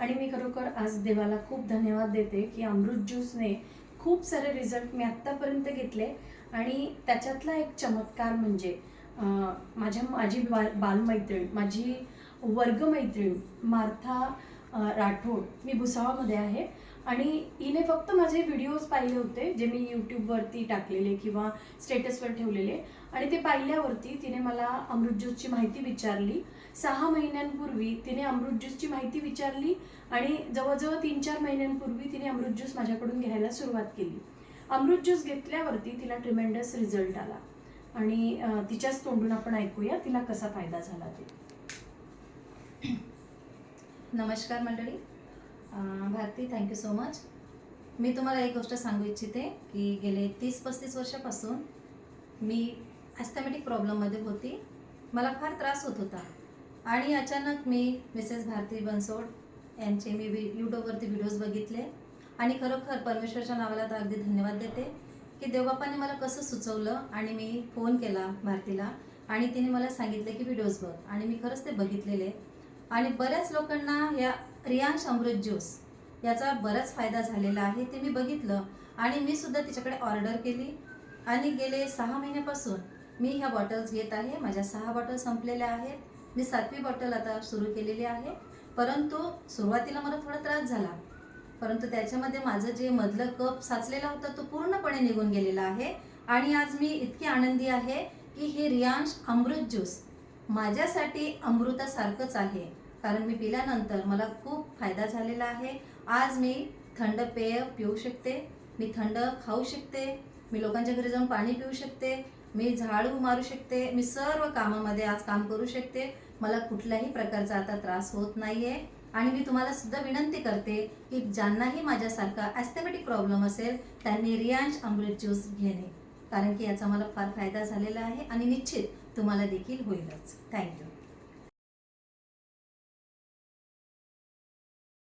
आणि मी खरोखर आज देवाला खूप धन्यवाद देते की अमृत ज्यूसने खूप सारे रिझल्ट मी आत्तापर्यंत घेतले. आणि त्याच्यातला एक चमत्कार म्हणजे माझ्या माझी बाल बालमैत्रीण माझी वर्गमैत्रीण मार्था राठोड मी भुसावळमध्ये आहे. आणि हिने फक्त माझे व्हिडिओज पाहिले होते जे मी यूट्यूबवरती टाकलेले किंवा स्टेटसवर ठेवलेले. आणि ते पाहिल्यावरती तिने मला अमृत ज्यूसची माहिती विचारली. सहा महिन्यांपूर्वी तिने अमृत ज्यूसची माहिती विचारली आणि जवळजवळ तीन चार महिन्यांपूर्वी तिने अमृत ज्यूस माझ्याकडून घ्यायला सुरुवात केली. अमृत ज्यूस घेतल्यावरती तिला ट्रिमेंडस रिझल्ट आला. आणि तिच्याच तोंडून आपण ऐकूया तिला कसा फायदा झाला ते. नमस्कार मंडळी. Bharati thank you so much मी तुम्हाला एक गोष्ट सांगू इच्छिते की गेले तीस पस्तीस वर्षापासून मी ॲस्थमॅटिक प्रॉब्लेममध्ये होती. मला फार त्रास होत होता. आणि अचानक मी मिसेस भारती बनसोड यांचे मी वि यूट्यूबवरती व्हिडिओज बघितले. आणि खरोखर परमेश्वरच्या नावाला तर अगदी धन्यवाद देते की देवबापाने मला कसं सुचवलं आणि मी फोन केला भारतीला. आणि तिने मला सांगितलं की व्हिडिओज बघ. आणि मी खरंच ते बघितलेले. आणि बऱ्याच लोकांना या रियांश अमृत ज्यूस. याचा बराच फायदा झालेला आहे ते मी बघितलं आणि मी सुद्धा तिच्याकडे ऑर्डर केली. आणि गेले सहा महिन्यापासून मी ह्या बॉटल्स घेत आहे. माझ्या सहा बॉटल संपलेल्या आहेत. मी सातवी बॉटल आता सुरू केलेली आहे. परंतु सुरुवातीला मला थोडा त्रास झाला. परंतु त्याच्यामध्ये माझं जे मधलं कप साचलेला होता तो पूर्णपणे निघून गेलेला आहे. आणि आज मी इतकी आनंदी आहे की हे रियांश अमृत ज्यूस माझ्यासाठी अमृतासारखंच आहे. कारण मी पिल्यानंतर मला खूप फायदा झालेला आहे. आज मी थंड पेय पिऊ शकते मी थंड खाऊ शकते मी लोकांच्या घरी जाऊन पाणी पिऊ शकते मी झाडू मारू शकते मी सर्व कामामध्ये आज काम करू शकते. मला कुठल्याही प्रकारचा आता त्रास होत नाही आहे आणि मी तुम्हाला सुद्धा विनंती करते की ज्यांनाही माझ्यासारखा ॲस्थेमॅटिक प्रॉब्लेम असेल त्यांनी रियांश अमृत ज्यूस घेणे. कारण की याचा मला फार फायदा झालेला आहे आणि निश्चित तुम्हाला देखील होईलच. थँक्यू